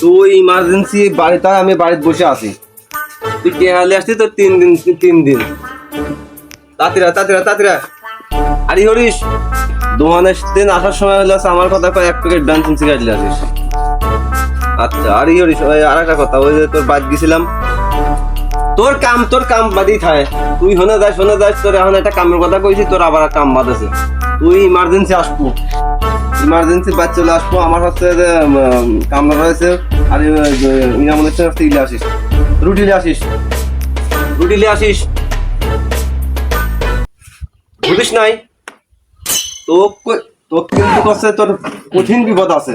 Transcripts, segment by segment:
তুই ইমার্জেন্সি বাড়িতে আমি বাড়িতে বসে আছি। তুই কেহালে আসছিস তো তিন দিন তিন দিন। তাঁতিরা তাঁতিরা তাঁতিরা। আরে হরিশ দোকানের দিন আসার সময় হলে আমার কথা কয়, এক প্যাকেট ডান্সিং সিগারেট লাগিস আচ্ছা আরে হরিশ আর একটা কথা, ওই যে তোর বাদ গেছিলাম তোর কাম তোর কাম বাদি থাকে। তুই হনে যাস হনে যাস, তোর এখন একটা কামের কথা কইছি, তোর আবার কাম বাদ আছে। তুই ইমার্জেন্সি আসব। ইমার্জেন্সি বাদ চলে আসব, আমার হচ্ছে যে কামরা রয়েছে আর ইনামুলের হচ্ছে ইলে আসিস। রুটিলে আসিস। রুটি নিয়ে আসিস। বুঝিস নাই? তো তো কিন্তু তোর কঠিন বিপদ আছে।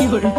一个人。